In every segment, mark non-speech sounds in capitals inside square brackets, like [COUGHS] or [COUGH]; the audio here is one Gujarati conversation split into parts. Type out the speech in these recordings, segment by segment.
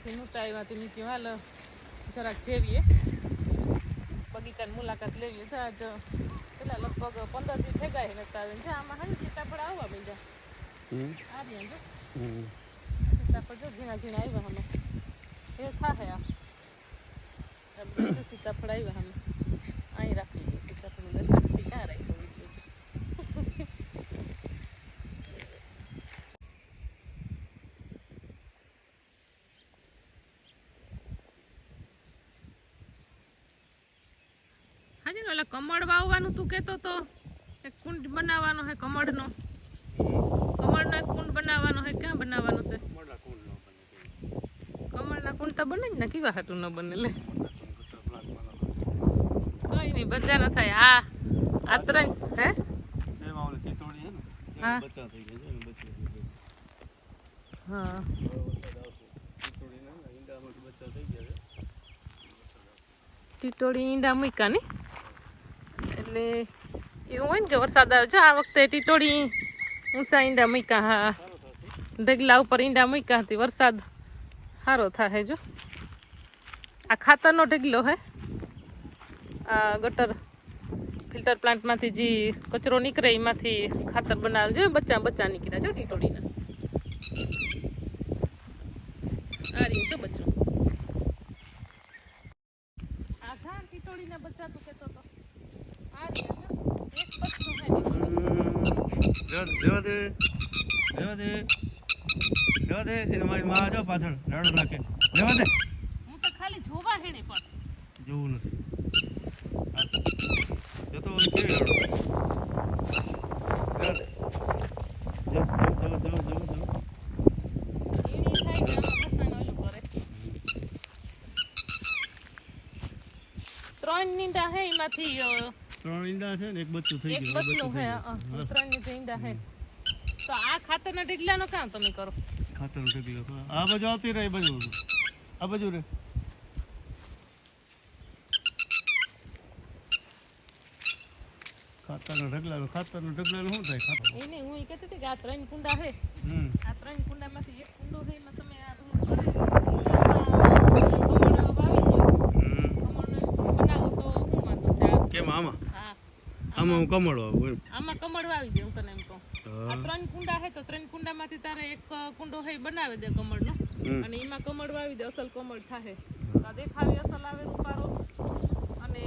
ગામથી નહોતા આવ્યા તે. મેં કીધું હાલ જરાક જેવીએ. બગીચાની મુલાકાત લેવી છે. આજ પેલા લગભગ પંદર દી થઈ ગયા ને તારે જા આમાં હાલ સીતાફળ આવવા માંડ્યા. હમ. આ રહ્યા જો. સીતાફળ જો ઝીણા ઝીણા આવ્યા હમે એ થાય આ. સીતાફળ આવ્યા હમે ને ઓલા કમળ વાવવાનું તું કહેતો તો, એક કુંડ બનાવવાનો છે કમળનો. કમળનો એક કુંડ બનાવવાનો હોય ક્યાં બનાવવાનો છે? કમળના કુંડ તો બને ને, કેવા હાટું ન બને લે. કઈ નહીં બચા ન થાય. આ આ ત્રણ, હે? હા. હા. ટીટોળી ઈંડા મૂક્યા ને? એટલે એવું હોય ને કે વરસાદ આવે. છે આ વખતે ટીટોળી ઊંચા ઈંડા મૂક્યા, હા. ઢગલા ઉપર ઈંડા મૂક્યા હતી. વરસાદ સારો થાય જો. આ ખાતરનો ઢગલો હે. આ ગટર ફિલ્ટર પ્લાન્ટમાંથી જે કચરો નીકળે એમાંથી ખાતર બનાવે છે બચ્ચા બચ્ચા નીકળ્યા, જો, ટીટોળીના. આ રહ્યું, જો, બચ્ચું. આ થા ટીટોળીના બચ્ચા તું કહેતો તો આ રહ્યા જો. એક બચ્ચું હે ટીટોળીનું. દે રેવા દે રેવા દે એને મારી માં જો પાછળ રાડો નાખે રેવા દે. હું તો ખાલી જોવા હે પણ. જોવું નથી. જો તો કેવી રાડો. નાખે. દે. જો જો જો જો જો ત્રણ નીંદા હે એમાંથી ત્રણ ઈંડા છે ને એક બચ્ચું થઈ એક બચ્ચું હે ત્રણની ઈંડા હે. તો આ ખાતરના ઢીગલાનો કામ તમે કરો. ખાતર ઢગલો આ બાજુ આવતી રહે બાજુ આ બાજુ રે ખાતરનો ઢગલાનો ખાતરનો ઢગલાનો શું થાય? ખાતર. એને હું કેતી કહેતી હતી કે આ ત્રણ કુંડા હમ. આ ત્રણ કુંડામાંથી એક કુંડો હે એમાં તમે આ બધું ભરે આમાં કમળ વાવી દ્યો હમ. કમળનો એક કુંડ બનાવો તો શું વાંધો છે આ કેમ આમાં હા આમાં હું કમળ વાવું એમ. આમાં કમળ વાવી દે હું તને એમ કહું. આ ત્રણ કુંડા હે તો ત્રણ કુંડામાંથી તારે એક કુંડો હે બનાવી દે કમળનો. અને એમાં કમળ વાવી દે અસલ કમળ થાહે. તો આ દેખાવી અસલ આવે રૂપારો. અને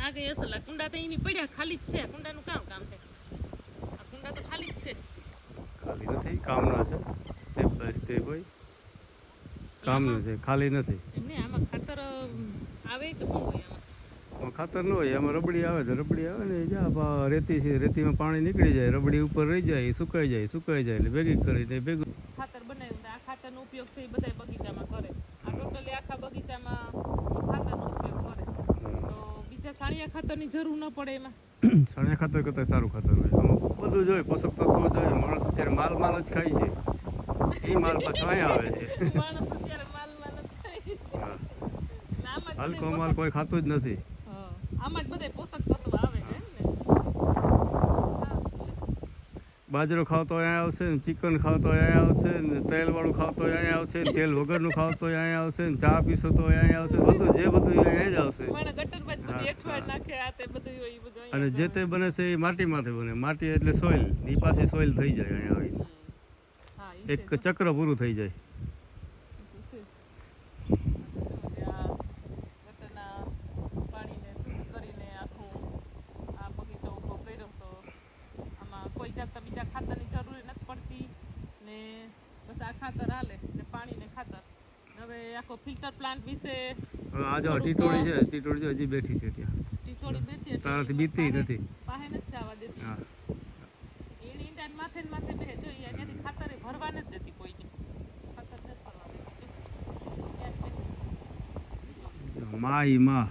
લાગે અસલ. આ કુંડા તો એની પડ્યા ખાલી જ છે. આ કુંડાનું કામ કામ છે આ કુંડા તો ખાલી જ છે. ખાલી નથી કામના છે. સ્ટેપ બાય સ્ટેપ હોય. કામનું છે ખાલી નથી. આમાં ખાતર આવે કે શું હોય ખાતર ન હોય એમાં રબડી આવે તો રબડી આવે ને જા રેતી છે રેતીમાં પાણી નીકળી જાય રબડી ઉપર રહી જાય સુકાઈ જાય સુકાઈ જાય એટલે ભેગી કરીને ભેગું ખાતર બનાવ્યું આ ખાતરનો ઉપયોગ છે એ બધા બગીચામાં કરે. આ ટોટલી આખા બગીચામાં ખાતરનો ઉપયોગ કરે. તો બીજા સાણિયા ખાતરની જરૂર ન પડે એમાં. [COUGHS] છાણિયા ખાતર કરતાં સારું ખાતર હોય. આમાં બધું જોઈએ પોષક તત્વો જોઈએ માણસ અત્યારે માલ માલ જ ખાય છે. એ માલ પાછો અહીંયા આવે છે. જ જ હલકો માલ કોઈ ખાતું જ નથી. આમાં જ બધે પોષક તત્વ આવે છે એમ ને. હા, બાજરો ખાવ તો અહીંયા આવશે ને ચિકન ખાવ તો અહીંયા આવશે ને તેલવાળું ખાવ તો અહીંયા આવશે ને તેલ વગરનું ખાવ તો અહીંયા આવશે ને ચા પીશો તો અહીંયા આવશે બધું જે બધું અહીંયા જ આવશે. અને જે તે બને છે એ માટીમાંથી બને. માટી એટલે સોઇલ એ પાછી સોઇલ થઈ જાય અહીંયા આવીને. ઈ એક ચક્ર પૂરું થઈ જાય આ ગટરના પાણીને શુદ્ધ કરીને આખું આ બગીચો ઊભો કર્યો તો આમાં કોઈ જાતના બીજા ખાતરની જરૂર નથી પડતી ને બસ આ ખાતર હાલે ને પાણી ને ખાતર. હવે આખો ફિલ્ટર પ્લાન્ટ વિશે આ જો ટીટોળી છે ટીટોળી જો હજી બેઠી છે ત્યાં. ટીટોળી બેઠી છે તારાથી બીતી નથી. પાહે નથી જવા દેતી. હા. એની માથે ને માથે બેહે જો એની અહીંયાથી ખાતરે ભરવા નથી દેતી કોઈને. ખાતર નથી ભરવા દેતી. જો. ત્યાં જ બેઠી. માં ઈ માં